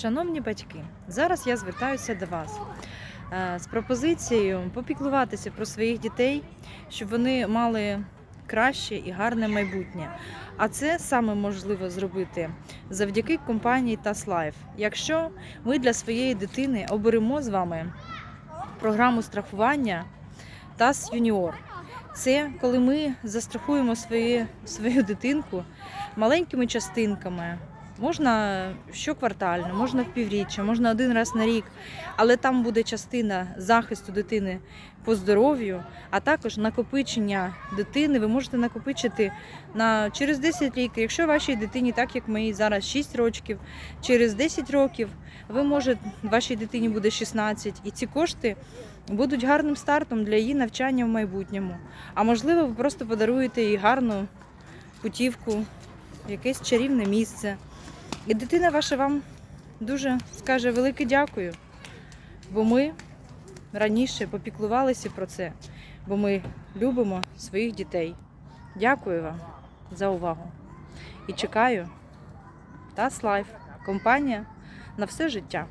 Шановні батьки, зараз я звертаюся до вас е, з пропозицією попіклуватися про своїх дітей, щоб вони мали краще і гарне майбутнє. А це саме можливо зробити завдяки компанії TAS Якщо ми для своєї дитини оберемо з вами програму страхування TAS Юніор. Це коли ми застрахуємо свої, свою дитинку маленькими частинками. Можна щоквартально, можна в півріччя, можна один раз на рік, але там буде частина захисту дитини по здоров'ю, а також накопичення дитини. Ви можете накопичити на через 10 років. Якщо вашій дитині, так як моїй зараз 6 років, через 10 років ви можете, вашій дитині буде 16, і ці кошти будуть гарним стартом для її навчання в майбутньому. А можливо, ви просто подаруєте їй гарну путівку, якесь чарівне місце. І дитина ваша вам дуже скаже велике дякую, бо ми раніше попіклувалися про це, бо ми любимо своїх дітей. Дякую вам за увагу. І чекаю Тас Лайф, компанія на все життя.